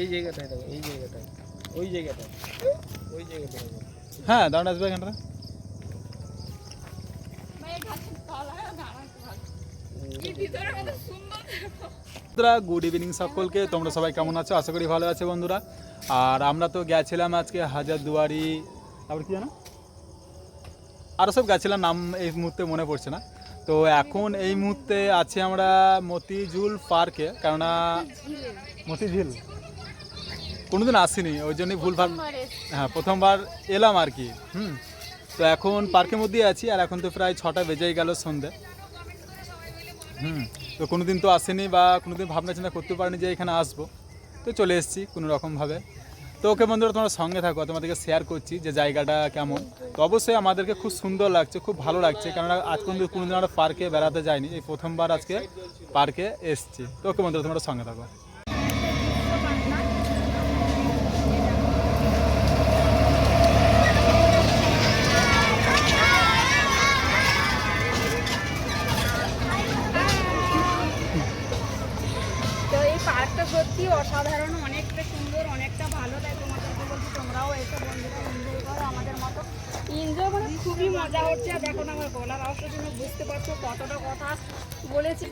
এই জায়গাটায় দেখো, এই জায়গাটায়। ওই জায়গাটায়। ওই জায়গাটায় হ্যাঁ দাঁড়ান আসবে এখানটা। গুড ইভিনিং সকলকে। তোমরা সবাই কেমন আছো? আশা করি ভালো আছে বন্ধুরা। আর আমরা তো গেছিলাম আজকে হাজারদুয়ারি, তারপর কি জানো? আরও সব গেছিলাম, নাম এই মুহূর্তে মনে পড়ছে না। তো এখন এই মুহূর্তে আছি আমরা মতিঝুল পার্কে কেননা মতিঝিল? কোনোদিন আসিনি ওই জন্যই ভুল ভালো হ্যাঁ প্রথমবার এলাম আর কি হুম। তো এখন পার্কের মধ্যেই আছি আর এখন তো প্রায় ছটা বেজেই গেল সন্ধে। হুম তো কোনোদিন তো আসেনি বা কোনোদিন ভাবনা চিন্তা করতে পারিনি যে এখানে আসব। তো চলে এসেছি কোনো রকমভাবে। তো ওকে বন্ধুরা, তোমরা সঙ্গে থাকো, তোমাদেরকে শেয়ার করছি যে জায়গাটা কেমন। তো অবশ্যই আমাদেরকে খুব সুন্দর লাগছে, খুব ভালো লাগছে, কেননা আজ পর্যন্ত কোনোদিন আমরা পার্কে বেড়াতে যাইনি, এই প্রথমবার আজকে পার্কে এসছি। তো ওকে বন্ধুরা, তোমরা সঙ্গে থাকো। সত্যি অসাধারণ, অনেকটা ভালো তাই তোমাদেরকে বলছি তোমরাও এসে বন্ধুরা এনজয় করো আমাদের মতো এনজয় মানে খুবই মজা হচ্ছে। আর দেখো আমার গলার অবস্থার জন্য বুঝতে পারছ কতটা কথা বলেছি।